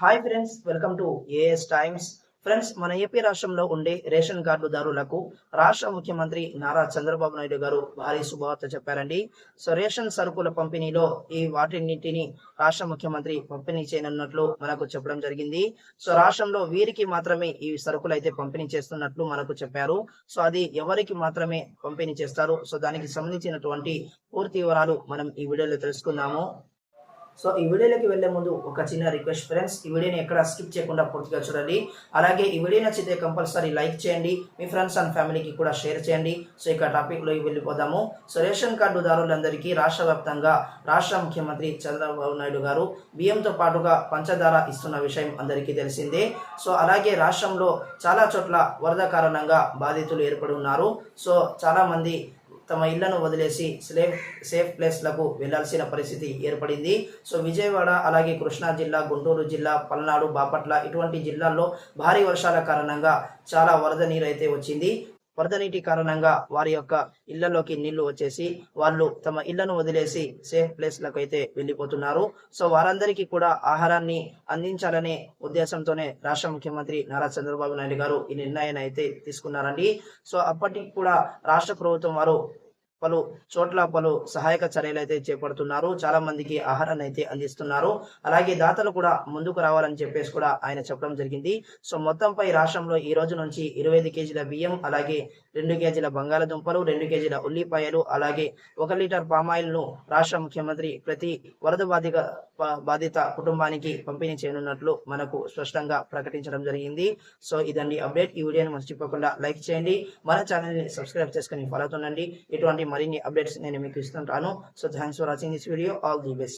Hi friends welcome to AS Times friends మన AP రాష్ట్రంలో ఉండే రేషన్ కార్డుదారులకు రాష్ట్ర ముఖ్యమంత్రి నారా చంద్రబాబు నాయుడు గారు భారీ శుభవార్త చెప్పారండి. సో రేషన్ సరుకుల పంపిణీలో ఈ వాటిన్నింటిని రాష్ట్ర ముఖ్యమంత్రి పంపిణీ చేయనున్నట్లు మనకు చెప్పడం జరిగింది. సో రాష్ట్రంలో వీరికి మాత్రమే ఈ సరుకులు అయితే పంపిణీ చేస్తున్నట్లు మనకు చెప్పారు. సో అది ఎవరికి మాత్రమే పంపిణీ చేస్తారు? సో దానికి సంబంధించినటువంటి పూర్తి వివరాలు మనం ఈ వీడియోలో తెలుసుకుందాము. సో ఈ వీడియోలోకి వెళ్ళే ముందు ఒక చిన్న రిక్వెస్ట్ ఫ్రెండ్స్ ఈ వీడియోని ఎక్కడ స్కిప్ చేయకుండా పూర్తిగా చూడండి. అలాగే ఈ వీడియో నచ్చితే కంపల్సరీ లైక్ చేయండి మీ ఫ్రెండ్స్ అండ్ ఫ్యామిలీకి కూడా షేర్ చేయండి. సో ఇక టాపిక్లోకి వెళ్ళిపోదాము. సో రేషన్ కార్డుదారులందరికీ రాష్ట్ర వ్యాప్తంగా రాష్ట్ర ముఖ్యమంత్రి చంద్రబాబు నాయుడు గారు బియ్యంతో పాటుగా పంచదార ఇస్తున్న విషయం అందరికీ తెలిసిందే. సో అలాగే రాష్ట్రంలో చాలా చోట్ల వరద కారణంగా బాధితులు ఏర్పడి ఉన్నారు. సో చాలామంది తమ ఇళ్ళను వదిలేసి సేఫ్ సేఫ్ ప్లేస్లకు వెళ్ళాల్సిన పరిస్థితి ఏర్పడింది. సో విజయవాడ అలాగే కృష్ణా జిల్లా గుంటూరు జిల్లా పల్నాడు బాపట్ల ఇటువంటి జిల్లాల్లో భారీ వర్షాల కారణంగా చాలా వరద నీరు అయితే వచ్చింది. వరద నీటి కారణంగా వారి యొక్క ఇళ్ళలోకి నీళ్ళు వచ్చేసి వాళ్ళు తమ ఇళ్ళను వదిలేసి సేఫ్ ప్లేస్లకు అయితే వెళ్ళిపోతున్నారు. సో వారందరికీ కూడా ఆహారాన్ని అందించాలనే ఉద్దేశంతోనే రాష్ట్ర ముఖ్యమంత్రి నారా చంద్రబాబు నాయుడు గారు ఈ నిర్ణయాన్ని అయితే తీసుకున్నారండి. సో అప్పటికి కూడా రాష్ట్ర ప్రభుత్వం వారు పలు చోట్ల పలు సహాయక చర్యలు అయితే చేపడుతున్నారు. చాలా మందికి ఆహారాన్ని అయితే అందిస్తున్నారు. అలాగే దాతలు కూడా ముందుకు రావాలని చెప్పేసి కూడా ఆయన చెప్పడం జరిగింది. సో మొత్తంపై రాష్ట్రంలో ఈ రోజు నుంచి ఇరవై ఐదు కేజీల బియ్యం అలాగే రెండు కేజీల బంగాళదుంపలు రెండు కేజీల ఉల్లిపాయలు అలాగే ఒక లీటర్ పామాయిల్ను రాష్ట్ర ముఖ్యమంత్రి ప్రతి వరద బాధిత బాధిత కుటుంబానికి పంపిణీ చేయనున్నట్లు మనకు స్పష్టంగా ప్రకటించడం జరిగింది. సో ఇదండి అప్డేట్. ఈ వీడియోని మర్చిపోకుండా లైక్ చేయండి. మన ఛానల్ని సబ్స్క్రైబ్ చేసుకుని ఫాలో అవుతుండండి. ఇటువంటి మరిన్ని అప్డేట్స్ నేను మీకు ఇస్తుంటాను so thanks for watching this video all the best